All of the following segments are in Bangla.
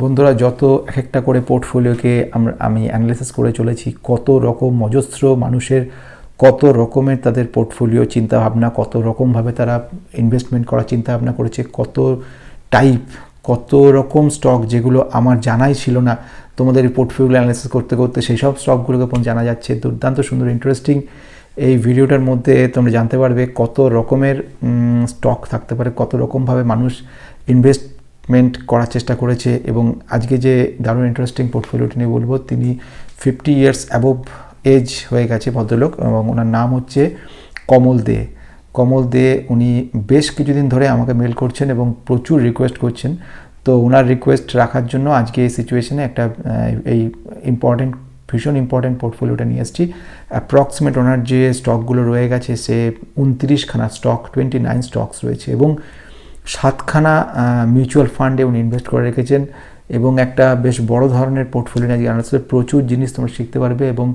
বন্ধুরা, যত এক একটা করে পোর্টফোলিওকে আমরা, আমি অ্যানালিসিস করে চলেছি, কত রকম মজস্র মানুষের, কত রকমের তাদের পোর্টফোলিও চিন্তাভাবনা, কত রকমভাবে তারা ইনভেস্টমেন্ট করার চিন্তাভাবনা করেছে, কত টাইপ কত রকম স্টক যেগুলো আমার জানাই ছিল না। তোমাদের পোর্টফোলিও অ্যানালিসিস করতে করতে সেই সব স্টকগুলোকে জানা যাচ্ছে। দুর্দান্ত সুন্দর ইন্টারেস্টিং এই ভিডিওটার মধ্যে তোমরা জানতে পারবে কত রকমের স্টক থাকতে পারে, কত রকমভাবে মানুষ ইনভেস্টমেন্ট করার চেষ্টা করেছে এবং আজকে যে দারুণ ইন্টারেস্টিং পোর্টফোলিওটি নিয়ে বলব, তিনি ফিফটি ইয়ার্স অ্যাবোভ এজ হয়ে গেছে ভদ্রলোক এবং ওনার নাম হচ্ছে কমল দে। কমল দে, উনি বেশ কিছুদিন ধরে আমাকে মেল করছেন এবং প্রচুর রিকোয়েস্ট করছেন। তো ওনার রিকোয়েস্ট রাখার জন্য আজকে এই সিচুয়েশনে একটা এই ইম্পর্টেন্ট ভীষণ ইম্পর্টেন্ট পোর্টফোলিওটা নিয়ে এসেছি। অ্যাপ্রক্সিমেট ওনার যে স্টকগুলো রয়ে গেছে, সে উনত্রিশখানা স্টক টোয়েন্টি নাইন স্টকস রয়েছে এবং সাতখানা মিউচুয়াল ফান্ডে উনি ইনভেস্ট করে রেখেছেন এবং একটা বেশ বড় ধরনের পোর্টফোলিও নিয়ে আজকে প্রচুর জিনিস তোমরা শিখতে পারবে এবং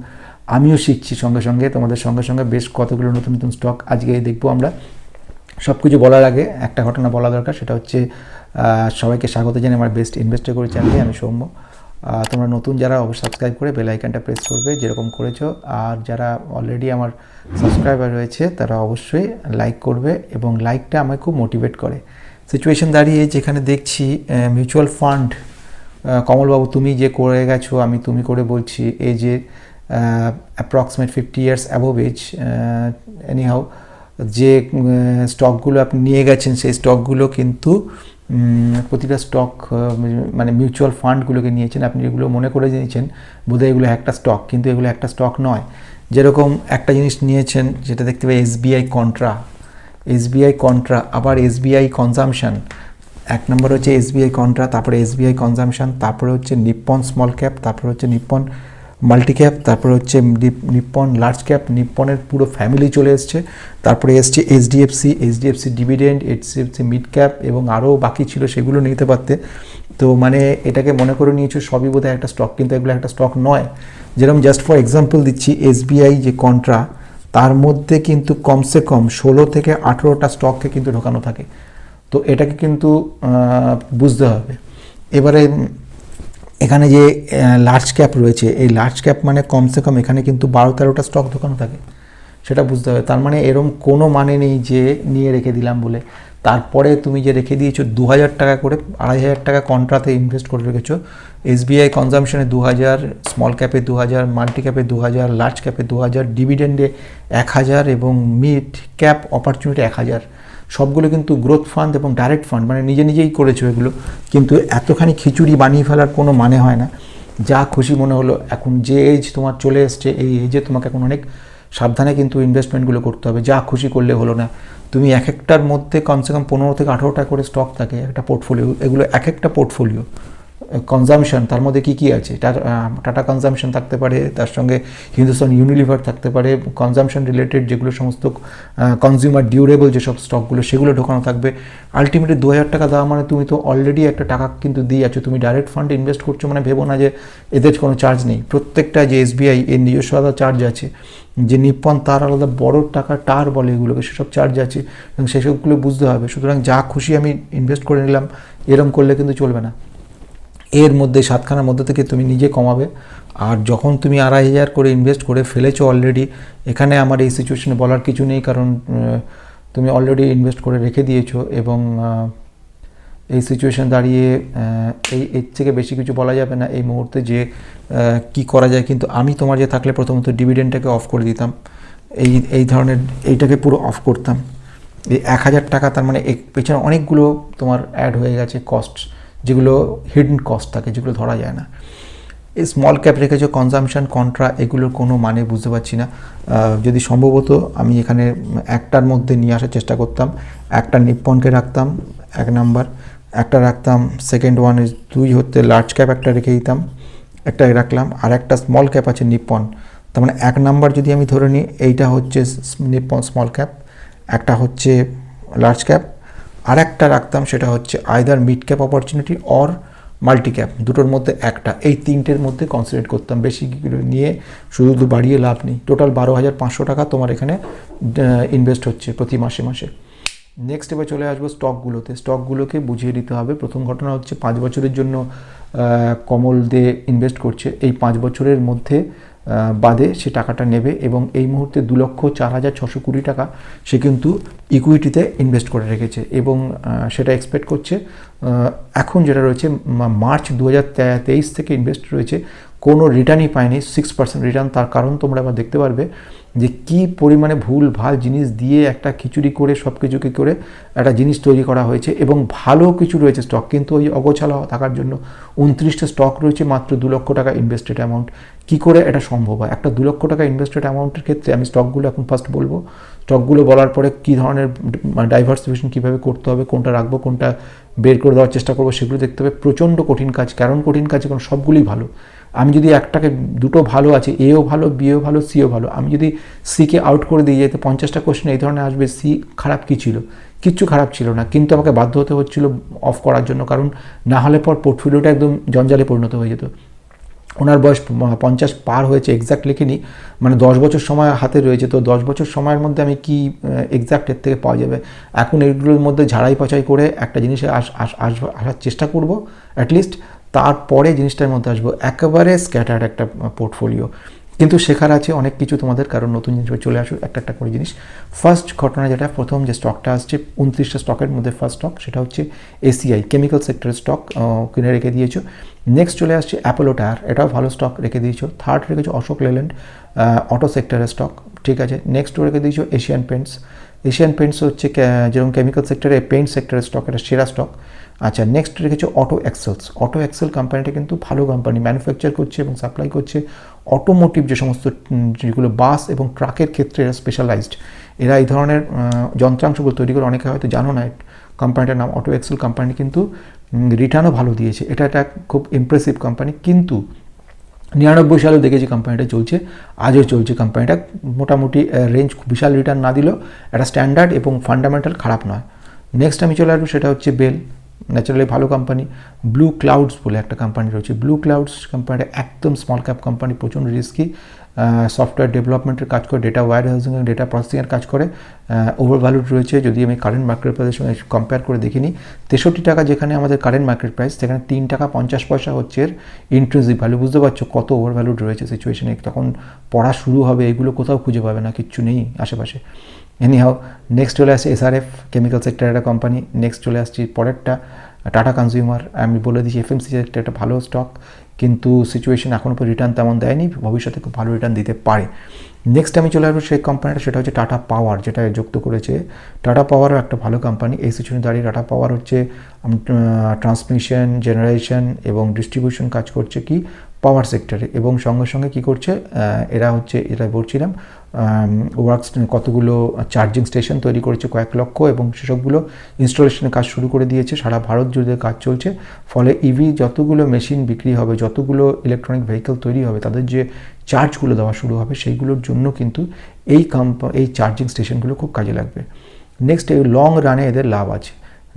আমিও শিখছি সঙ্গে সঙ্গে, তোমাদের সঙ্গে সঙ্গে বেশ কতগুলো নতুন নতুন স্টক আজকে দেখব আমরা। সব কিছু বলার আগে একটা ঘটনা বলা দরকার, সেটা হচ্ছে সবাইকে স্বাগত জানিয়ে আমার বেস্ট ইনভেস্টর করে চ্যানেলে আমি সৌম্য। তোমরা নতুন যারা অবশ্যই সাবস্ক্রাইব করে বেল আইকনটা প্রেস করবে, যেরকম করেছ। আর যারা অলরেডি আমার সাবস্ক্রাইবার রয়েছে, তারা অবশ্যই লাইক করবে এবং লাইকটা আমায় খুব মোটিভেট করে। সিচুয়েশন দাঁড়িয়ে যেখানে দেখছি মিউচুয়াল ফান্ড কমলবাবু তুমি যে করে গেছো, আমি তুমি করে বলছি, এই যে approximate fifty years above age anyhow যে স্টকগুলো আপনি নিয়ে গেছেন, সেই স্টকগুলো কিন্তু প্রতিটা স্টক মানে মিউচুয়াল ফান্ডগুলোকে নিয়েছেন। আপনি এগুলো মনে করে নিয়েছেন, বোধহয় এগুলো একটা স্টক কিন্তু এগুলো একটা স্টক নয়। যেরকম একটা জিনিস নিয়েছেন, যেটা দেখতে পাই এসবিআই কন্ট্রা এসবিআই কন্ট্রা আবার এসবিআই কনজামশন এক নম্বর হচ্ছে এসবিআই কন্ট্রা তারপরে এসবিআই কনজামশন তারপরে হচ্ছে নিপ্পন স্মল ক্যাপ তারপরে হচ্ছে নিপ্পন মাল্টি ক্যাপ তারপরে হচ্ছে নিপ্পন লার্জ ক্যাপ নিপ্পনের পুরো ফ্যামিলি চলে এসছে। তারপরে এসছে HDFC HDFC dividend HDFC mid cap এবং আরও বাকি ছিল সেগুলো নিতে পারতে। তো মানে এটাকে মনে করে নিয়েছো, সবই বোধহয় একটা স্টক কিন্তু এগুলো একটা স্টক নয়। যেরকম জাস্ট ফর এক্সাম্পল দিচ্ছি এসবিআই যে কন্ট্রা তার মধ্যে কিন্তু কমসে কম ষোলো থেকে আঠেরোটা স্টককে কিন্তু ঢোকানো থাকে। তো এটাকে কিন্তু বুঝতে হবে। এবারে এখানে যে লার্জ ক্যাপ রয়েছে, এই লার্জ ক্যাপ মানে কমসে কম এখানে কিন্তু বারো তেরোটা স্টক ঢোকানো থাকে। সেটা বুঝতে হবে। তার মানে এরম কোনো মানে নেই যে নিয়ে রেখে দিলাম বলে। তারপরে তুমি যে রেখে দিয়েছ দু হাজার টাকা করে, আড়াই হাজার টাকা কন্ট্রাতে ইনভেস্ট করে রেখেছো এসবিআই কনজামশনে দু হাজার স্মল ক্যাপে দু হাজার মাল্টি ক্যাপে দু হাজার লার্জ ক্যাপে দু হাজার ডিভিডেন্ডে এক হাজার এবং মিড ক্যাপ অপরচুনিটি এক হাজার সবগুলো কিন্তু গ্রোথ ফান্ড এবং ডাইরেক্ট ফান্ড মানে নিজে নিজেই করেছ এগুলো। কিন্তু এতখানি খিচুড়ি বানিয়ে ফেলার কোনো মানে হয় না। যা খুশি মনে হলো, এখন যে এজ তোমার চলে এসছে, এই এজে তোমাকে এখন অনেক সাবধানে কিন্তু ইনভেস্টমেন্টগুলো করতে হবে। যা খুশি করলে হলো না। তুমি এক একটার মধ্যে কমসে কম পনেরো থেকে আঠেরোটা করে স্টক থাকে, একটা পোর্টফোলিও এগুলো এক একটা পোর্টফোলিও কনজামশন তার মধ্যে কী কী আছে? টাটা কনজামশন থাকতে পারে, তার সঙ্গে হিন্দুস্তান ইউনিলিভার থাকতে পারে কনজামশন রিলেটেড যেগুলো সমস্ত কনজিউমার ডিউরেবল যেসব স্টকগুলো সেগুলো ঢোকানো থাকবে। আলটিমেটলি দু হাজার টাকা দেওয়া মানে তুমি তো অলরেডি একটা টাকা কিন্তু দিয়ে আছো। তুমি ডাইরেক্ট ফান্ডে ইনভেস্ট করছ মানে ভেবো না যে এদের কোনো চার্জ নেই। প্রত্যেকটা যে এসবিআই এর নিজস্ব আলাদা চার্জ আছে। যে নিপ্পন তার আলাদা বড় টাকা টার বলে এগুলোকে, সেসব চার্জ আছে। এবং সেসবগুলো বুঝতে হবে। সুতরাং যা খুশি আমি ইনভেস্ট করে নিলাম, এরম করলে কিন্তু চলবে না। এর মধ্যে, সাতখানার মধ্যে থেকে তুমি নিজে কমাবে। আর যখন তুমি আড়াই হাজার করে ইনভেস্ট করে ফেলেছো অলরেডি এখানে আমার এই সিচুয়েশনে বলার কিছু নেই, কারণ তুমি অলরেডি ইনভেস্ট করে রেখে দিয়েছ এবং এই সিচুয়েশন দাঁড়িয়ে এই, এর থেকে বেশি কিছু বলা যাবে না এই মুহূর্তে যে কি করা যায়। কিন্তু আমি তোমার যে থাকলে প্রথমত ডিভিডেন্ডটাকে অফ করে দিতাম। এই এই ধরনের, এইটাকে পুরো অফ করতাম। এই এক হাজার টাকা, তার মানে পেছনে অনেকগুলো তোমার অ্যাড হয়ে গেছে কস্ট যেগুলো হিডেন কস্ট থাকে, যেগুলো ধরা যায় না। এই স্মল ক্যাপ রেখেছে কনজামশন কন্ট্রা এগুলোর কোনো মানে বুঝতে পারছি না। যদি সম্ভবত আমি এখানে একটার মধ্যে নিয়ে আসার চেষ্টা করতাম। একটা নিপ্পনকে রাখতাম, এক নাম্বার একটা রাখতাম সেকেন্ড ওয়ান দুই হতে লার্জ ক্যাপ একটা রেখে দিতাম, একটা রাখলাম। আর একটা স্মল ক্যাপ আছে নিপ্পন তার মানে এক নাম্বার যদি আমি ধরে নিই, এইটা হচ্ছে নিপ্পন স্মল ক্যাপ একটা হচ্ছে লার্জ ক্যাপ আর একটা রাখতাম, সেটা হচ্ছে either mid cap opportunity or multi cap দুটোর মধ্যে একটা। এই তিনটের মধ্যে কনসেন্ট্রেট করতাম। বেশি নিয়ে শুধু বাড়িয়ে লাভ নেই। টোটাল বারো হাজার পাঁচশো টাকা তোমার এখানে ইনভেস্ট হচ্ছে প্রতি মাসে মাসে। নেক্সট এবার চলে আসব স্টকগুলোতে স্টকগুলোকে বুঝিয়ে দিতে হবে। প্রথম ঘটনা হচ্ছে পাঁচ বছরের জন্য কমল দে ইনভেস্ট করছে। এই পাঁচ বছরের মধ্যে বাদে সে টাকাটা নেবে এবং এই মুহূর্তে দু লক্ষ চার হাজার ছশো কুড়ি টাকা সে কিন্তু ইকুইটিতে ইনভেস্ট করে রেখেছে এবং সেটা এক্সপেক্ট করছে এখন যেটা রয়েছে মার্চ দু হাজার তেইশ থেকে ইনভেস্ট রয়েছে, কোনো রিটার্নই পায়নি সিক্স পার্সেন্ট রিটার্ন তার কারণ তোমরা আবার দেখতে পারবে যে কি পরিমাণে ভুল, ভালো জিনিস দিয়ে একটা খিচুড়ি করে সব কিছুকে করে একটা জিনিস তৈরি করা হয়েছে এবং ভালো কিছু রয়েছে স্টক কিন্তু ওই অগোছালো থাকার জন্য উনত্রিশটা স্টক রয়েছে মাত্র দু লক্ষ টাকা ইনভেস্টেড অ্যামাউন্ট কি করে এটা সম্ভব হয়? একটা দু লক্ষ টাকা ইনভেস্টেড অ্যামাউন্টের ক্ষেত্রে আমি স্টকগুলো এখন ফার্স্ট বলব। স্টকগুলো বলার পরে কী ধরনের ডাইভার্সিফিকেশন কীভাবে করতে হবে, কোনটা রাখব, কোনটা বের করে দেওয়ার চেষ্টা করব, সেগুলো দেখতে হবে। প্রচণ্ড কঠিন কাজ। কারণ কঠিন কাজ এখন সবগুলোই ভালো। আমি যদি একটাকে দুটো ভালো আছে এও ভালো বিও ভালো সিও ভালো, আমি যদি সিকে আউট করে দিয়ে যেতে পঞ্চাশটা কোশ্চেন এই ধরনের আসবে সি খারাপ কী ছিল? কিচ্ছু খারাপ ছিল না, কিন্তু আমাকে বাধ্য হতে হচ্ছিল অফ করার জন্য, কারণ না হলে পর পোর্টফোলিওটা একদম জঞ্জালে পরিণত হয়ে যেত। ওনার বয়স পঞ্চাশ পার হয়েছে এক্স্যাক্ট লিখিনি মানে দশ বছর সময় হাতে রয়েছে, তো দশ বছর সময়ের মধ্যে আমি কি এক্স্যাক্ট এর থেকে পাওয়া যাবে? এখন এগুলোর মধ্যে ঝাড়াই পাচাই করে একটা জিনিসে আস আসার চেষ্টা করব অ্যাটলিস্ট তারপরে জিনিসটার মধ্যে আসব। একেবারে স্ক্যাটার্ড একটা পোর্টফোলিও কিন্তু শেখার আছে অনেক কিছু তোমাদের, কারণ নতুন জিনিস চলে আসুক, একটা একটা করে জিনিস। ফার্স্ট ঘটনা যেটা, প্রথম যে স্টকটা আসছে, উনত্রিশটা স্টকের মধ্যে ফার্স্ট স্টক সেটা হচ্ছে এসিআই কেমিক্যাল সেক্টরের স্টক কিনে রেখে দিয়েছ। নেক্সট চলে আসছে অ্যাপোলো টায়ার এটাও ভালো স্টক রেখে দিয়েছ। থার্ড রেখেছো অশোক লেল্যান্ড অটো সেক্টরের স্টক ঠিক আছে। নেক্সট রেখে দিয়েছ এশিয়ান পেন্টস এশিয়ান পেন্টস হচ্ছে যেরকম কেমিক্যাল সেক্টরে পেন্ট সেক্টরের স্টক এটা সেরা স্টক আচ্ছা নেক্সট রেখেছে অটো এক্সেলস অটো এক্সেল কোম্পানিটা কিন্তু ভালো কোম্পানি ম্যানুফ্যাকচার করছে এবং সাপ্লাই করছে অটোমোটিভ যে সমস্ত যেগুলো বাস এবং ট্রাকের ক্ষেত্রে এরা স্পেশালাইজড এরা এই ধরনের যন্ত্রাংশগুলো তৈরি করে অনেকে হয়তো জানো না কোম্পানিটার নাম অটো এক্সেল কোম্পানি কিন্তু রিটার্নও ভালো দিয়েছে। এটা একটা খুব ইমপ্রেসিভ কোম্পানি কিন্তু নিরানব্বই সালেও দেখেছি কোম্পানিটা চলছে, আজও চলছে। কোম্পানিটা মোটামুটি রেঞ্জ খুব বিশাল রিটার্ন না দিলেও একটা স্ট্যান্ডার্ড এবং ফান্ডামেন্টাল খারাপ নয়। নেক্সট আমি চলে আসব, সেটা হচ্ছে বেল ন্যাচারালি ভালো কোম্পানি ব্লু ক্লাউডস বলে একটা কোম্পানি রয়েছে। ব্লু ক্লাউডস কোম্পানিটা একদম স্মল ক্যাপ কোম্পানি প্রচণ্ড রিস্কি সফটওয়্যার ডেভেলপমেন্টের কাজ করে ডেটা ওয়্যার হাউসিং ডেটা প্রসেসিংয়ের কাজ করে ওভারভ্যালুড রয়েছে। যদি আমি কারেন্ট মার্কেট প্রাইসের সঙ্গে কম্পেয়ার করে দেখিনি তেষট্টি টাকা যেখানে আমাদের কারেন্ট মার্কেট প্রাইস সেখানে তিন টাকা পঞ্চাশ পয়সা হচ্ছে এর ইন্ট্রেন্সিক ভ্যালু বুঝতে পারছ কত ওভারভ্যালুড রয়েছে সিচুয়েশনে তখন পড়া শুরু হবে, এগুলো কোথাও খুঁজে পাবে না, কিচ্ছু নেই আশেপাশে। এনি হাও নেক্সট চলে আসছে এসআরএফ কেমিক্যাল সেক্টর একটা কোম্পানি নেক্সট চলে আসছি পরেরটা টাটা কনজিউমার আমি বলে দিচ্ছি এফএমসি সেক্টর একটা ভালো স্টক কিন্তু সিচুয়েশন এখনও পর রিটার্ন তেমন দেয়নি, ভবিষ্যতে খুব ভালো রিটার্ন দিতে পারে। নেক্সট আমি চলে আসব সেই কোম্পানিটা সেটা হচ্ছে টাটা পাওয়ার যেটা যুক্ত করেছে। টাটা পাওয়ারও একটা ভালো কোম্পানি এই সিচুয়েশনে দাঁড়িয়ে টাটা পাওয়ার হচ্ছে ট্রান্সমিশন জেনারেশন এবং ডিস্ট্রিবিউশন কাজ করছে কি? পাওয়ার সেক্টরে এবং সঙ্গে সঙ্গে কি করছে এরা হচ্ছে এরা বলছিলাম ওয়ার্কস কতগুলো চার্জিং স্টেশন তৈরি করেছে কয়েক লক্ষ এবং সেসবগুলো ইনস্টলেশনের কাজ শুরু করে দিয়েছে। সারা ভারত জুড়ে কাজ চলছে। ফলে ইভি যতগুলো মেশিন বিক্রি হবে, যতগুলো ইলেকট্রনিক ভেহিকেল তৈরি হবে, তাদের যে চার্জগুলো দেওয়া শুরু হবে, সেইগুলোর জন্য কিন্তু এই কম্পা এই চার্জিং স্টেশনগুলো খুব কাজে লাগবে। নেক্সট এই লং রানে এদের লাভ আছে।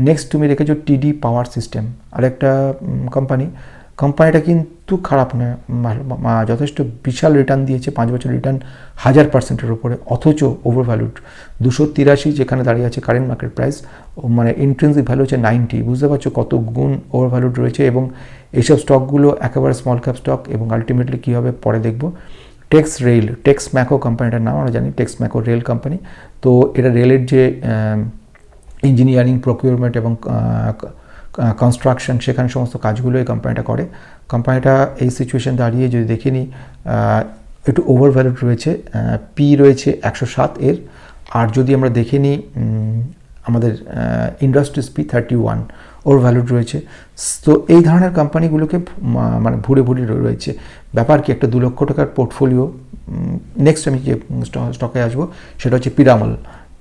নেক্সট তুমি রেখেছো টিডি পাওয়ার সিস্টেম আরেকটা কোম্পানি কোম্পানিটা কিন্তু খারাপ নয়। যথেষ্ট বিশাল রিটার্ন দিয়েছে, পাঁচ বছর রিটার্ন হাজার পার্সেন্টের উপরে, অথচ ওভার ভ্যালুড দুশো তিরাশি যেখানে দাঁড়িয়ে আছে কারেন্ট মার্কেট প্রাইস মানে ইন্ট্রেন্সিক ভ্যালু হচ্ছে নাইনটি বুঝতে পারছ কত গুণ ওভার ভ্যালুড রয়েছে এবং এইসব স্টকগুলো একেবারে স্মল ক্যাপ স্টক এবং আলটিমেটলি কী হবে পরে দেখব। টেক্স রেল টেক্স ম্যাকো কোম্পানিটার নাম, আমরা জানি টেক্স ম্যাকো রেল কোম্পানি তো এটা রেলের যে ইঞ্জিনিয়ারিং প্রকিউরমেন্ট এবং কনস্ট্রাকশন সেখানে সমস্ত কাজগুলো এই কোম্পানিটা করে। কোম্পানিটা এই সিচুয়েশন দাঁড়িয়ে যদি দেখে নিই একটু ওভার ভ্যালুড রয়েছে পি রয়েছে একশো সাত এর। আর যদি আমরা দেখে নিই আমাদের industries P thirty one or valued রয়েছে। তো এই ধরনের কোম্পানিগুলোকে মানে ভুড়ে ভুড়ে রয়েছে। ব্যাপার কি, একটা দু লক্ষ টাকার পোর্টফোলিও নেক্সট আমি যে স্টকে আসব, সেটা হচ্ছে পিরামল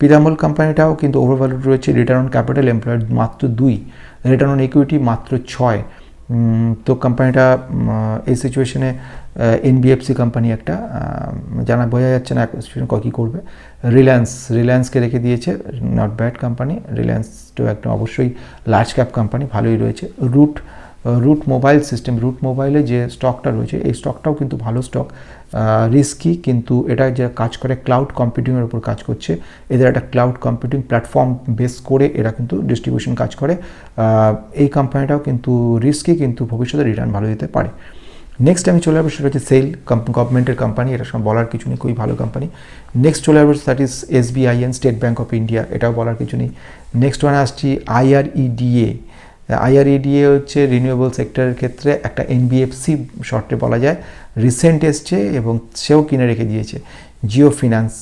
পিরামল কোম্পানিটাও কিন্তু ওভার ভ্যালুড রয়েছে রিটার্ন অন ক্যাপিটাল এমপ্লয়েড মাত্র দুই রিটার্ন অন ইকুইটি মাত্র ছয়। তো কোম্পানিটা এই সিচুয়েশনে এনবিএফসি কোম্পানি একটা জানা বোঝা যাচ্ছে না সিচুয়েশন কী করবে। রিলায়েন্স রিলায়েন্সকে রেখে দিয়েছে নট ব্যাড কোম্পানি রিলায়েন্স তো একটা অবশ্যই লার্জ ক্যাপ কোম্পানি ভালোই রয়েছে। Route route mobile system route মোবাইলে যে স্টকটা রয়েছে, এই স্টকটাও কিন্তু ভালো স্টক রিস্কি কিন্তু এটা যে কাজ করে ক্লাউড কম্পিউটিংয়ের উপর কাজ করছে, এদের একটা ক্লাউড কম্পিউটিং প্ল্যাটফর্ম বেস করে এরা কিন্তু ডিস্ট্রিবিউশন কাজ করে। এই কোম্পানিটাও কিন্তু রিস্কি কিন্তু ভবিষ্যতে রিটার্ন ভালো দিতে পারে। নেক্সট আমি চলে আসব, সেটা হচ্ছে সেল গভর্নমেন্টের কোম্পানি এটা সব বলার কিছু নেই, খুবই ভালো কোম্পানি নেক্সট চলে আসব that is S BIN State Bank of India এটাও বলার কিছু নেই। নেক্সট ওয়ান আসছি আইআরইডিএ আইআরইডিএ হচ্ছে রিনিউয়েবল সেক্টরের ক্ষেত্রে একটা এনবিএফসি শর্টে বলা যায়। রিসেন্ট এসছে এবং সেও কিনে রেখে দিয়েছে। জিও ফিনান্স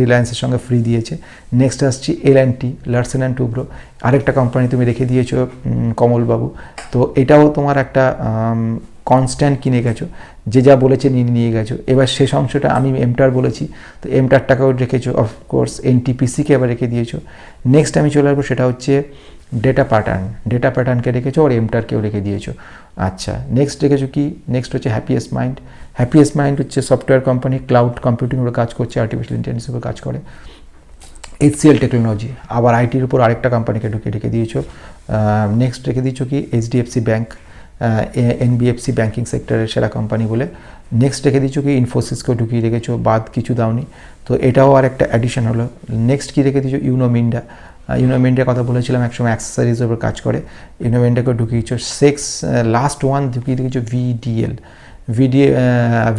রিলায়েন্সের সঙ্গে ফ্রি দিয়েছে। নেক্সট আসছি L and T Larsen and Toubro আরেকটা কোম্পানি তুমি রেখে দিয়েছ কমলবাবু। তো এটাও তোমার একটা কনস্ট্যান্ট কিনে গেছো? যে যা বলেছে নিয়ে নিয়ে গেছো। এবার শেষ অংশটা আমি এমটার বলেছি, তো এমটার টাকাও রেখেছো অফকোর্স এনটিপিসিকে এবার রেখে দিয়েছ। নেক্সট আমি চলে আসব, সেটা হচ্ছে ডেটা প্যাটার্ন ডেটা প্যাটার্নকে রেখেছো আর এমটারকেও রেখে দিয়েছ। আচ্ছা নেক্সট রেখেছো কি? নেক্সট হচ্ছে হ্যাপিয়েস্ট মাইন্ড হ্যাপিয়েস্ট মাইন্ড হচ্ছে সফটওয়্যার কোম্পানি ক্লাউড কম্পিউটিং উপর কাজ করছে আর্টিফিশিয়াল ইন্টেলিজেন্সের উপর কাজ করে। এইচসিএল টেকনোলজি আবার আইটির উপর আরেকটা কোম্পানিকে ঢুকিয়ে রেখে দিয়েছ। নেক্সট রেখে দিয়েছ কি? এইচডিএফসি ব্যাঙ্ক এনবিএফসি ব্যাঙ্কিং সেক্টরের সেরা কোম্পানি বলে। নেক্সট রেখে দিয়েছ কি? ইনফোসিসকেও ঢুকিয়ে রেখেছো, বাদ কিছু দাওনি। তো এটাও আর একটা অ্যাডিশন হলো। নেক্সট কি রেখে দিয়েছ ইউনো মিন্ডা ইউনো মিন্ডার কথা বলেছিলাম, একসময় অ্যাক্সেসারিজের উপর কাজ করে। ইউনো মিন্ডাকেও ঢুকিয়েছো সেক্স লাস্ট ওয়ান ঢুকিয়ে রেখেছো VDL VD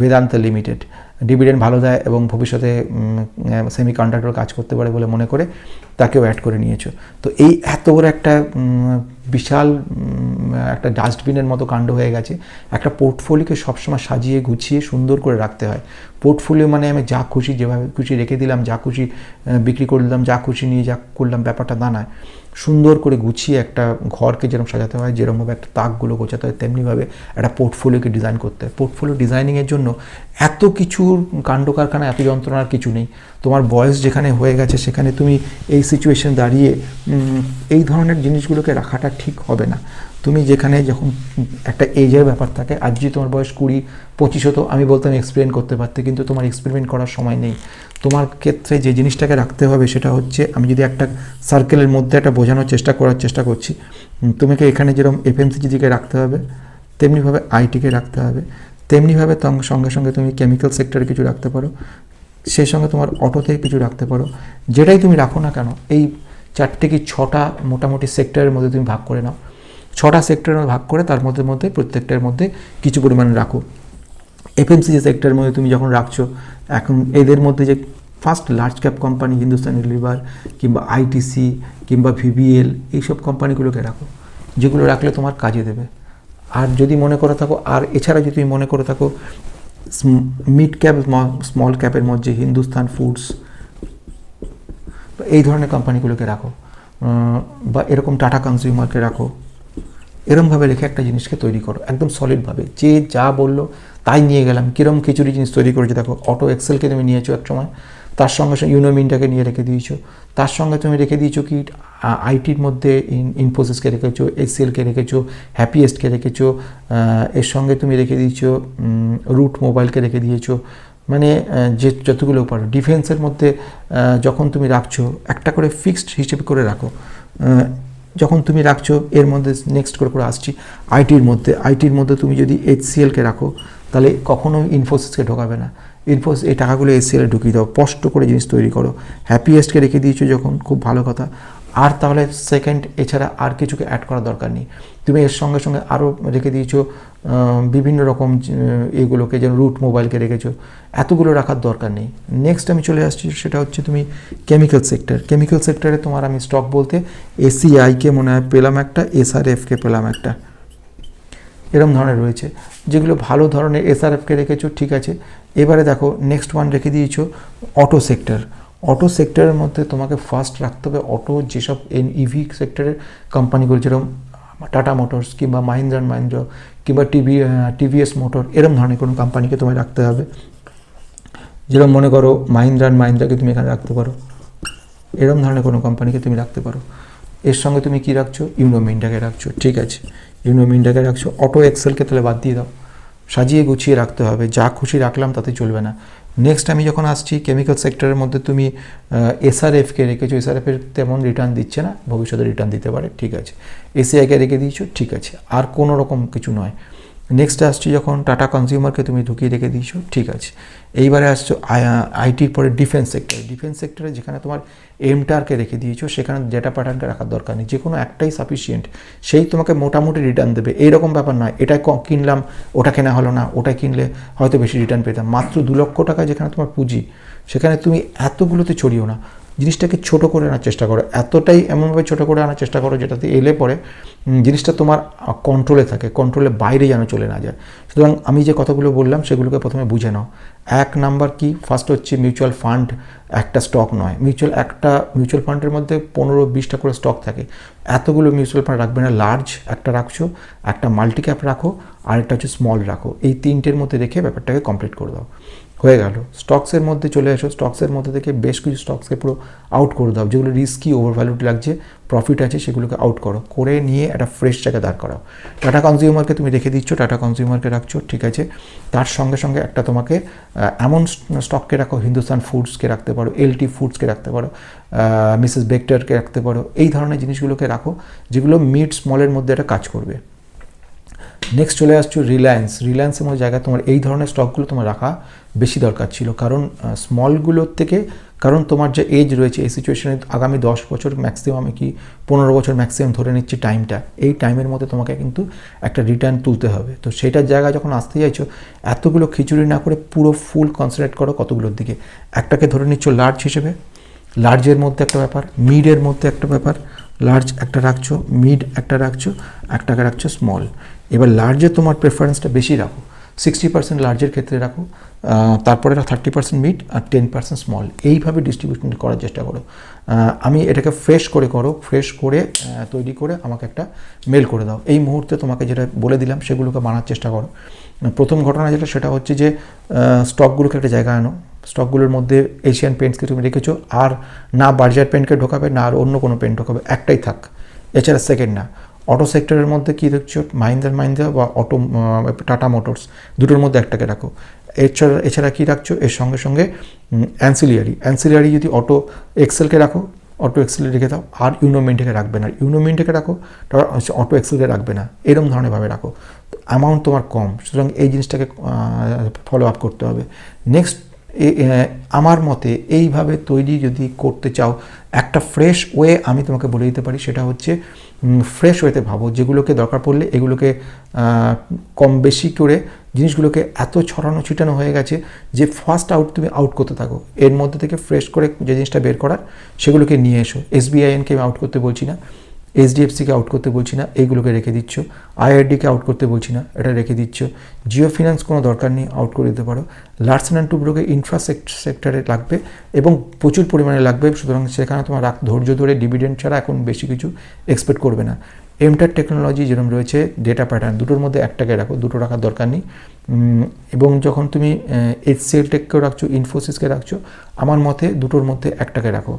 Vedanta limited dividend ভালো দেয় এবং ভবিষ্যতে সেমি কন্ডাক্টর কাজ করতে পারে বলে মনে করে তাকেও অ্যাড করে নিয়েছো। তো এই এত বড় একটা বিশাল একটা ডাস্টবিনের মতো কাণ্ড হয়ে গেছে। একটা পোর্টফোলিওকে সবসময় সাজিয়ে, গুছিয়ে, সুন্দর করে রাখতে হয়। পোর্টফোলিও মানে আমি যা খুশি, যেভাবে খুশি রেখে দিলাম, যা খুশি বিক্রি করে দিলাম, যা খুশি নিয়ে যা করলাম, ব্যাপারটা নয়। সুন্দর করে গুছিয়ে একটা ঘরকে যেরকম সাজাতে হয়, যেরকমভাবে একটা তাকগুলো গোছাতে হয়, তেমনিভাবে একটা পোর্টফোলিওকে ডিজাইন করতে হয়। পোর্টফোলিও ডিজাইনিংয়ের জন্য এত কিছুর কাণ্ড কারখানা, এত যন্ত্রণার কিছু নেই। তোমার বয়স যেখানে হয়ে গেছে, সেখানে তুমি এই সিচুয়েশন দাঁড়িয়ে এই ধরনের জিনিসগুলোকে রাখাটা ঠিক হবে না। তুমি যেখানে যখন একটা এজের ব্যাপার থাকে, আজ যদি তোমার বয়স কুড়ি, পঁচিশ হতো, আমি বলতাম এক্সপেরিমেন্ট করতে পারতে, কিন্তু তোমার এক্সপেরিমেন্ট করার সময় নেই। তোমার ক্ষেত্রে যে জিনিসটাকে রাখতে হবে সেটা হচ্ছে, আমি যদি একটা সার্কেলের মধ্যে একটা বোঝানোর চেষ্টা করার চেষ্টা করছি তোমাকে এখানে যেরকম এফএমসিজিকে রাখতে হবে, তেমনিভাবে আইটিকে রাখতে হবে, তেমনিভাবে সঙ্গে সঙ্গে তুমি কেমিক্যাল সেক্টরে কিছু রাখতে পারো, সেই সঙ্গে তোমার অটোতে কিছু রাখতে পারো। যেটাই তুমি রাখো না কেন, এই চারটে কি ছটা মোটামুটি সেক্টরের মধ্যে তুমি ভাগ করে নাও। ছটা সেক্টরের মধ্যে ভাগ করে তার মধ্যে মধ্যে প্রত্যেকটার মধ্যে কিছু পরিমাণে রাখো। এফএমসি যে সেক্টরের মধ্যে তুমি যখন রাখছো, এখন এদের মধ্যে যে first large cap company Hindustan Lever কিংবা আইটিসি কিংবা ভিবিএল এইসব কোম্পানিগুলোকে রাখো, যেগুলো রাখলে তোমার কাজে দেবে। আর যদি মনে করে থাকো, আর এছাড়া যদি তুমি মনে করে থাকো মিড ক্যাপ স্মল ক্যাপের মধ্যে হিন্দুস্তান ফুডস এই ধরনের কোম্পানিগুলোকে রাখো। বা এরকম টাটা কনজিউমারকে রাখো। এরমভাবে রেখে একটা জিনিসকে তৈরি করো, একদম সলিডভাবে যে যা বলল তাই নিয়ে গেলাম। কীরকম খিচুড়ি জিনিস তৈরি করেছ? দেখো অটো এক্সেলকে তুমি নিয়েছো এক সময়, তার সঙ্গে সঙ্গে ইউনোমিনটাকে নিয়ে রেখে দিয়েছ, তার সঙ্গে তুমি রেখে দিয়েছ কি? আইটির মধ্যে ইন ইনফোসিসকে রেখেছো এসিএলকে রেখেছো হ্যাপিয়েস্টকে রেখেছো এর সঙ্গে তুমি রেখে দিয়েছ রুট মোবাইলকে রেখে দিয়েছ। মানে যে যতগুলো পারো ডিফেন্সের মধ্যে যখন তুমি রাখছো, একটা করে ফিক্সড হিসেবে করে রাখো। যখন তুমি রাখছো, এর মধ্যে নেক্সট করে করে আসছি আইটির মধ্যে। আইটির মধ্যে তুমি যদি এইচসিএলকে রাখো, তাহলে কখনোই ইনফোসিসকে ঢোকাবে না। ইনফোসিস এই টাকাগুলো এসিএলে ঢুকিয়ে দাও, স্পষ্ট করে জিনিস তৈরি করো। হ্যাপিয়েস্টকে রেখে দিয়েছ যখন, খুব ভালো কথা। আর তাহলে সেকেন্ড এছাড়া আর কিছুকে অ্যাড করার দরকার নেই। তুমি এর সঙ্গে সঙ্গে আরও রেখে দিয়েছ বিভিন্ন রকম এগুলোকে যেন রুট মোবাইলকে রেখেছো। এতগুলো রাখার দরকার নেই। নেক্সট আমি চলে আসছি, সেটা হচ্ছে তুমি কেমিক্যাল সেক্টর কেমিক্যাল সেক্টরে তোমার আমি স্টক বলতে এসিআইকে মনে হয় পেলাম একটা এসআরএফকে পেলাম একটা। এরম ধরনের রয়েছে। যেগুলো ভালো ধরনের এসআরএফকে রেখেছো, ঠিক আছে। এবারে দেখো নেক্সট ওয়ান রেখে দিয়েছ অটো সেক্টর অটো সেক্টরের মধ্যে তোমাকে ফার্স্ট রাখতে হবে অটো যেসব এন ইভি সেক্টরের কোম্পানিগুলো যেরকম টাটা মোটরস কিংবা মাহিন্দ্রা অ্যান্ড মাহিন্দ্র কিংবা টিভি টিভিএস মোটর এরম ধরনের কোনো কোম্পানিকে তোমায় রাখতে হবে। যেরকম মনে করো মাহিন্দ্রা অ্যান্ড মাহিন্দ্রাকে তুমি এখানে রাখতে পারো। এরম ধরনের কোনো কোম্পানিকে তুমি রাখতে পারো। এর সঙ্গে তুমি কি রাখছো? ইউনোমিনটাকে রাখছো। ঠিক আছে। ইউনোমিনটাকে রাখছো। অটো এক্সেলকে তাহলে বাদ দিয়ে দাও। সাজিয়ে গুছিয়ে রাখতে হবে। যা খুশি রাখলাম তাতে চলবে না। নেক্সট আমি যখন আসছি কেমিক্যাল সেক্টরের মধ্যে তুমি এসআরএফকে রেখেছো এসআরএফের তেমন রিটার্ন দিচ্ছে না, ভবিষ্যতে রিটার্ন দিতে পারে, ঠিক আছে। এসিআইকে রেখে দিয়েছ, ঠিক আছে, আর কোনো রকম কিছু নয়। নেক্সট আসছি যখন টাটা কনজিউমারকে তুমি ঢুকিয়ে রেখে দিয়েছ, ঠিক আছে। এইবারে আসছো আইটির পরে ডিফেন্স সেক্টরে ডিফেন্স সেক্টরে যেখানে তোমার এমটারকে রেখে দিয়েছ, সেখানে ডেটা প্যাটার্নকে রাখার দরকার নেই যে কোনো একটাই সাফিসিয়েন্ট সেই তোমাকে মোটামুটি রিটার্ন দেবে, এইরকম ব্যাপার নয়, এটাই ক- কিনলাম, ওটা কেনা হলো না ওটা কিনলে হয়তো বেশি রিটার্ন পেতাম, মাত্র দু লক্ষ টাকা যেখানে তোমার পুঁজি, সেখানে তুমি এতগুলোতে ছড়িও না জিনিসটাকে ছোট করে আনার চেষ্টা করো। এতটাই এমনভাবে ছোট করে আনার চেষ্টা করো যেটাতে এলে পরে জিনিসটা তোমার কন্ট্রোলে থাকে কন্ট্রোলে বাইরে যেন চলে না যায়। সুতরাং আমি যে কথাগুলো বললাম সেগুলোকে প্রথমে বুঝে নাও। এক নাম্বার কি? ফার্স্ট হচ্ছে মিউচুয়াল ফান্ড একটা স্টক নয়। মিউচুয়াল একটা মিউচুয়াল ফান্ডের মধ্যে পনেরো বিশটা করে স্টক থাকে। এতগুলো মিউচুয়াল ফান্ড রাখবে না। লার্জ একটা রাখছো, একটা মাল্টি ক্যাপ রাখো আর একটা হচ্ছে স্মল রাখো। এই তিনটের মধ্যে রেখে ব্যাপারটাকে কমপ্লিট করে দাও। হয়ে গেল। স্টকসের মধ্যে চলে এসো। স্টকসের মধ্যে থেকে বেশ কিছু স্টকসকে পুরো আউট করে দাও। যেগুলো রিস্কি ওভার ভ্যালুড লাগছে প্রফিট আছে, সেগুলোকে আউট করো। করে নিয়ে একটা ফ্রেশ জায়গায় দাঁড় করাও। টাটা কনজিউমারকে তুমি রেখে দিচ্ছ। টাটা কনজিউমারকে রাখছো, ঠিক আছে? তার সঙ্গে সঙ্গে একটা তোমাকে এমন স্টককে রাখো হিন্দুস্তান ফুডসকে রাখতে পারো এলটি ফুডসকে রাখতে পারো মিসেস বেক্টারকে রাখতে পারো। এই ধরনের জিনিসগুলোকে রাখো, যেগুলো মিড স্মলের মধ্যে একটা কাজ করবে। নেক্সট চলে আসছো রিলায়েন্স রিলায়েন্সের মতো জায়গায় তোমার এই ধরনের স্টকগুলো তোমার রাখা বেশি দরকার ছিল। কারণ স্মলগুলোর থেকে, কারণ তোমার যে এজ রয়েছে, এই সিচুয়েশনে আগামী দশ বছর ম্যাক্সিমাম কি পনেরো বছর ম্যাক্সিমাম ধরে নিচ্ছি টাইমটা এই টাইমের মধ্যে তোমাকে কিন্তু একটা রিটার্ন তুলতে হবে। তো সেটার জায়গায় যখন আসতে চাইছো, এতগুলো খিচুড়ি না করে পুরো ফুল কনসেন্ট্রেট করো কতগুলোর দিকে। একটাকে ধরে নিচ্ছ লার্জ হিসেবে। লার্জের মধ্যে একটা ব্যাপার মিডের মধ্যে একটা ব্যাপার। লার্জ একটা রাখছো মিড একটা রাখছো, একটাকে রাখছো স্মল এবার লার্জে তোমার প্রেফারেন্সটা বেশি রাখো। সিক্সটি পার্সেন্ট লার্জের ক্ষেত্রে রাখো তারপরে থার্টি পার্সেন্ট মিড আর টেন পার্সেন্ট স্মল এইভাবে ডিস্ট্রিবিউশন করার চেষ্টা করো। আমি এটাকে ফ্রেশ করে করো ফ্রেশ করে তৈরি করে আমাকে একটা মেল করে দাও। এই মুহূর্তে তোমাকে যেটা বলে দিলাম সেগুলোকে বানার চেষ্টা করো। প্রথম ঘটনা যেটা, সেটা হচ্ছে যে স্টকগুলোকে একটা জায়গায় আনো। স্টকগুলোর মধ্যে এশিয়ান পেন্টসকে তুমি রেখেছো, আর না বার্জার পেন্টকে ঢোকাবে, না আর অন্য কোনো পেন্ট ঢোকাবে, একটাই থাক। এছাড়া সেকেন্ড না। অটো সেক্টরের মধ্যে কী দেখছ? মাহিন্দ্রা মাহিন্দ্রা বা অটো টাটা মোটরস, দুটোর মধ্যে একটাকে রাখো। এছাড়া এছাড়া কী রাখছো? এর সঙ্গে সঙ্গে অ্যান্সিলিয়ারি অ্যান্সিলিয়ারি যদি অটো এক্সেলকে রাখো, অটো এক্সেল রেখে দাও, আর ইউনোমিনটাকে রাখবে না। ইউনোমিনটাকে রাখো, তারপর হচ্ছে অটো এক্সেলকে রাখবে না। এরকম ধরনের ভাবে রাখো। অ্যামাউন্ট তোমার কম, সুতরাং এই জিনিসটাকে ফলো আপ করতে হবে। নেক্সট আমার মতে এইভাবে তৈরি যদি করতে চাও, একটা ফ্রেশ ওয়ে আমি তোমাকে বলে দিতে পারি, সেটা হচ্ছে ফ্রেশ ওয়েতে ভাবো, যেগুলোকে দরকার পড়লে এগুলোকে কম বেশি করে জিনিসগুলোকে এত ছড়ানো ছিটানো হয়ে গেছে যে ফার্স্ট আউট তুমি আউট করতে থাকো। এর মধ্যে থেকে ফ্রেশ করে যে জিনিসটা বের করার, সেগুলোকে নিয়ে এসো। এসবিআইএনকে আমি আউট করতে বলছি না। এইচডিএফসিকে আউট করতে বলছি না এইগুলোকে রেখে দিচ্ছ। আইআরডিকে আউট করতে বলছি না, এটা রেখে দিচ্ছ। জিও ফিনান্স কোনো দরকার নেই আউট করে দিতে পারো। লার্সন অ্যান্ড টুব্রোকে সেক্টরে লাগবে এবং প্রচুর পরিমাণে লাগবে, সুতরাং সেখানে তোমার ধৈর্য ধরে ডিভিডেন্ড ছাড়া এখন বেশি কিছু এক্সপেক্ট করবে না। এমটার টেকনোলজি যেরকম রয়েছে ডেটা প্যাটার্ন দুটোর মধ্যে একটাকে রাখো, দুটো রাখার দরকার নেই। এবং যখন তুমি এইচসিএল টেককেও রাখছো ইনফোসিসকে রাখছো, আমার মতে দুটোর মধ্যে একটাকে রাখো।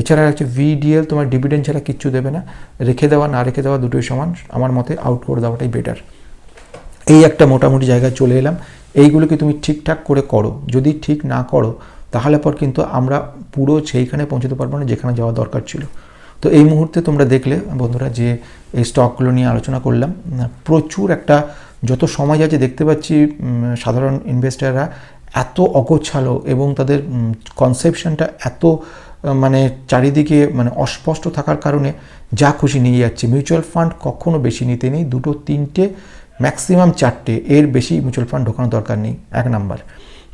এছাড়া রাখছে ভিডিএল তোমার ডিভিডেন্ড ছাড়া কিচ্ছু দেবে না। রেখে দেওয়া, না রেখে দেওয়া দুটোই সমান। আমার মতে আউট করে দেওয়াটাই বেটার এই একটা মোটামুটি জায়গায় চলে এলাম। এইগুলোকে তুমি ঠিকঠাক করে করো। যদি ঠিক না করো, তাহলে পর কিন্তু আমরা পুরো সেইখানে পৌঁছতে পারব না যেখানে যাওয়া দরকার ছিল। তো এই মুহূর্তে তোমরা দেখলে, বন্ধুরা, যে এই স্টকগুলো নিয়ে আলোচনা করলাম, প্রচুর একটা যত সময় যাচ্ছে দেখতে পাচ্ছি সাধারণ ইনভেস্টাররা এত অগোছালো এবং তাদের কনসেপশনটা এত মানে চারিদিকে মানে অস্পষ্ট থাকার কারণে যা খুশি নিয়ে যাচ্ছে। মিউচুয়াল ফান্ড কখনো বেশি নিতে নেই, দুটো, তিনটে, ম্যাক্সিমাম চারটে। এর বেশি মিউচুয়াল ফান্ড ঢোকানোর দরকার নেই। এক নাম্বার,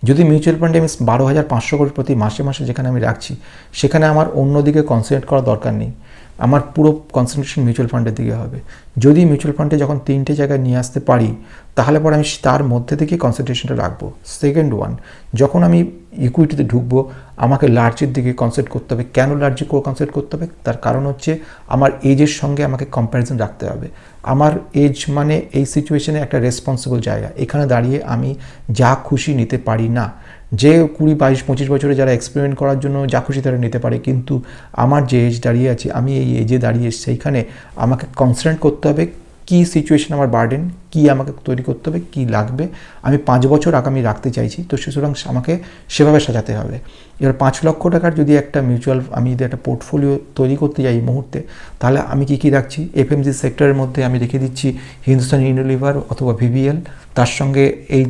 যদি মিউচুয়াল ফান্ডে আমি বারো হাজার পাঁচশো করে প্রতি মাসে মাসে যেখানে আমি রাখছি, সেখানে আমার অন্যদিকে কনসেন্ট্রেট করার দরকার নেই। আমার পুরো কনসেন্ট্রেশন মিউচুয়াল ফান্ডের দিকে হবে। যদি মিউচুয়াল ফান্ডে যখন তিনটে জায়গায় নিয়ে আসতে পারি, তাহলে পরে আমি তার মধ্যে থেকে কনসেন্ট্রেশনটা রাখব। সেকেন্ড ওয়ান যখন আমি ইকুইটিতে ঢুকবো, আমাকে লার্জের দিকে কনসেন্ট্রেট করতে হবে। কেন লার্জে কনসেন্ট্রেট করতে হবে? তার কারণ হচ্ছে আমার এজের সঙ্গে আমাকে কম্প্যারিজন রাখতে হবে। আমার এজ মানে এই সিচুয়েশনে একটা রেসপন্সিবল জায়গা। এখানে দাঁড়িয়ে আমি যা খুশি নিতে পারি না। যে কুড়ি, বাইশ, পঁচিশ বছরে যারা এক্সপেরিমেন্ট করার জন্য যা খুশি তারা নিতে পারে। কিন্তু আমার যে এজ দাঁড়িয়ে আছে, আমি এই এজে দাঁড়িয়ে সেইখানে আমাকে কনসেন্ট্রেট করতে হবে, কী সিচুয়েশন আমার বার্ডেন কী আমাকে তৈরি করতে হবে, কী লাগবে, আমি পাঁচ বছর আগামী রাখতে চাইছি, তো সুতরাং আমাকে সেভাবে সাজাতে হবে। এবার পাঁচ লক্ষ টাকার যদি একটা মিউচুয়াল আমি যদি একটা পোর্টফোলিও তৈরি করতে যাই এই মুহূর্তে, তাহলে আমি কী কী রাখছি? এফ এফএমজি সেক্টরের মধ্যে আমি রেখে দিচ্ছি হিন্দুস্তান ইউনিলিভার অথবা ভিভিএল তার সঙ্গে এই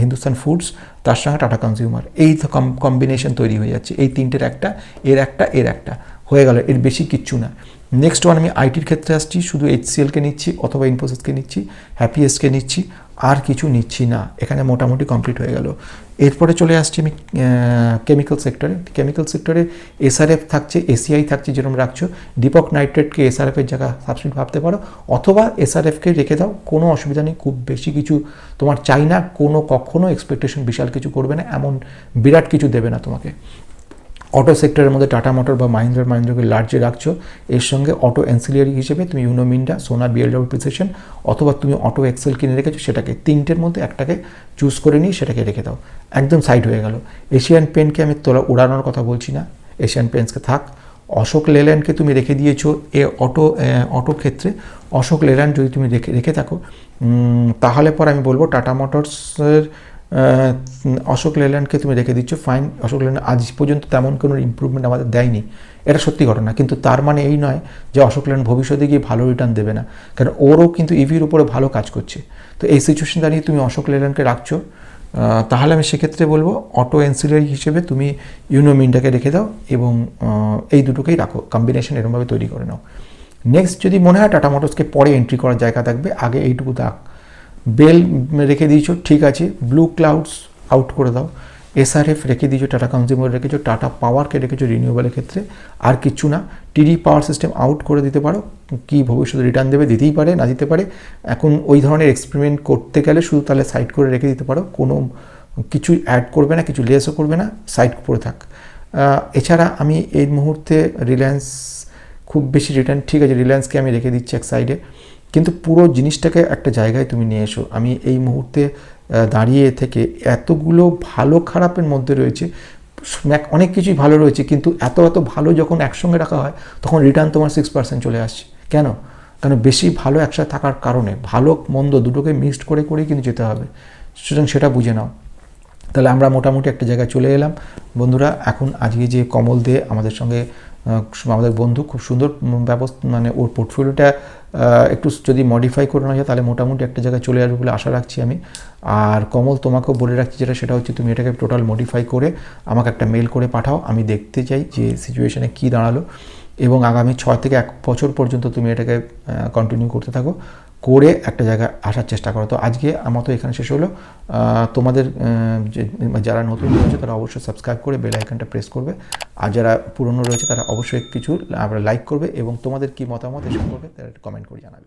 হিন্দুস্তান ফুডস তার সঙ্গে টাটা কনজিউমার এই কম্বিনেশন তৈরি হয়ে যাচ্ছে। এই তিনটের একটা, এর একটা এর একটা। হয়ে গেল, এর বেশি কিচ্ছু না। নেক্সট ওয়ান আমি আইটির ক্ষেত্রে আসছি, শুধু এইচসিএলকে নিচ্ছি অথবা ইনফোসিসকে নিচ্ছি হ্যাপিয়েস্টকে নিচ্ছি, আর কিছু নিচ্ছি না। এখানে মোটামুটি কমপ্লিট হয়ে গেল। এরপরে চলে আসছি আমি কেমিক্যাল সেক্টরে কেমিক্যাল সেক্টরে এসআরএফ থাকছে এসিআই থাকছে যেরকম রাখছো। দীপক নাইট্রেটকে এসআরএফের জায়গা সাবস্টিটিউট ভাবতে পারো। অথবা এসআরএফকে রেখে দাও, কোনো অসুবিধা নেই, খুব বেশি কিছু তোমার চাই না, কোনো কখনো এক্সপেকটেশন বিশাল কিছু করবে না, এমন বিরাট কিছু দেবে না তোমাকে। অটো সেক্টরের মধ্যে টাটা মোটর বা মাহিন্দ্রা মাহিন্দ্রাকে লার্জে রাখছো, এর সঙ্গে অটো অ্যান্সিলিয়ারি হিসেবে তুমি ইউনো মিন্ডা সোনা বিএলডব্লিউ প্রিসেশন অথবা তুমি অটো এক্সেল কিনে রেখেছো, সেটাকে তিনটের মধ্যে একটাকে চুজ করে নিয়ে সেটাকে রেখে দাও। একদম সাইড হয়ে গেল। এশিয়ান পেনকে আমি তোলা উড়ানোর কথা বলছি না। এশিয়ান পেন্টসকে থাক। অশোক লেল্যান্ডকে তুমি রেখে দিয়েছ এ অটো অটো ক্ষেত্রে। অশোক লেল্যান্ড যদি তুমি রেখে রেখে থাকো তাহলে পর আমি বলব টাটা মোটরসের অশোক লেল্যান্ডকে তুমি রেখে দিচ্ছ ফাইন অশোক লেল্যান্ড আজ পর্যন্ত তেমন কোনো ইম্প্রুভমেন্ট আমাদের দেয়নি। এটা সত্যি ঘটনা, কিন্তু তার মানে এই নয় যে অশোক লেল্যান্ড ভবিষ্যতে গিয়ে ভালো রিটার্ন দেবে না, কারণ ওরও কিন্তু ইভির উপরে ভালো কাজ করছে। তো এই সিচুয়েশন দাঁড়িয়ে তুমি অশোক লেল্যান্ডকে রাখছো তাহলে আমি সেক্ষেত্রে বলব অটো এনসিলারি হিসেবে তুমি ইউনোমিনটাকে রেখে দাও এবং এই দুটোকেই রাখো কম্বিনেশন এরমভাবে তৈরি করে নাও। নেক্সট যদি মনে হয় টাটা মোটরসকে পরে এন্ট্রি করার জায়গা থাকবে, আগে এইটুকু থাক। বেল রেখে দিয়েছ, ঠিক আছে। ব্লু ক্লাউডস আউট করে দাও। এসআরএফ রেখে দিয়েছ, টাটা কনজিউমার রেখেছো, টাটা পাওয়ারকে রেখেছো রিনিউয়েবলের ক্ষেত্রে। আর কিচ্ছু না টিডি পাওয়ার সিস্টেম আউট করে দিতে পারো। কি ভবিষ্যতে রিটার্ন দেবে দিতেই পারে, না দিতে পারে। এখন ওই ধরনের এক্সপেরিমেন্ট করতে গেলে শুধু তাহলে সাইড করে রেখে দিতে পারো। কোনো কিছু অ্যাড করবে না, কিছু লেসও করবে না সাইড করে থাক। এছাড়া আমি এই মুহূর্তে রিলায়েন্স খুব বেশি রিটার্ন ঠিক আছে রিলায়েন্সকে আমি রেখে দিচ্ছি এক সাইডে কিন্তু পুরো জিনিসটাকে একটা জায়গায় তুমি নিয়ে এসো। আমি এই মুহূর্তে দাঁড়িয়ে থেকে এতগুলো ভালো খারাপের মধ্যে রয়েছে। অনেক কিছুই ভালো রয়েছে, কিন্তু এত এত ভালো যখন একসঙ্গে রাখা হয়, তখন রিটার্ন তোমার সিক্স পার্সেন্ট চলে আসছে। কেন? কারণ বেশি ভালো একসাথে থাকার কারণে ভালো মন্দ দুটোকে মিক্সড করে করেই কিন্তু যেতে হবে। সুতরাং সেটা বুঝে নাও। তাহলে আমরা মোটামুটি একটা জায়গায় চলে এলাম। বন্ধুরা, এখন আজকে যে কমল দে আমাদের সঙ্গে আমাদের বন্ধু, খুব সুন্দর ব্যবস্থা মানে ওর পোর্টফোলিওটা একটু যদি মডিফাই করে নেওয়া যায়, তাহলে মোটামুটি একটা জায়গায় চলে আসবে বলে আশা রাখছি আমি। আর কমল, তোমাকেও বলে রাখছি যেটা, সেটা হচ্ছে তুমি এটাকে টোটাল মডিফাই করে আমাকে একটা মেল করে পাঠাও। আমি দেখতে চাই যে সিচুয়েশানে কী দাঁড়াল। এবং আগামী ছয় থেকে এক বছর পর্যন্ত তুমি এটাকে কন্টিনিউ করতে থাকো। করে একটা জায়গায় আসার চেষ্টা করো। তো আজকে আমার তো এখানে শেষ হলো। তোমাদের যারা নতুন রয়েছে তারা অবশ্যই সাবস্ক্রাইব করে বেল আইকনটা প্রেস করবে। আর যারা পুরনো রয়েছে তারা অবশ্যই কিছু লাইক করবে এবং তোমাদের কি মতামত এ সম্পর্কে তারা কমেন্ট করে জানাবে।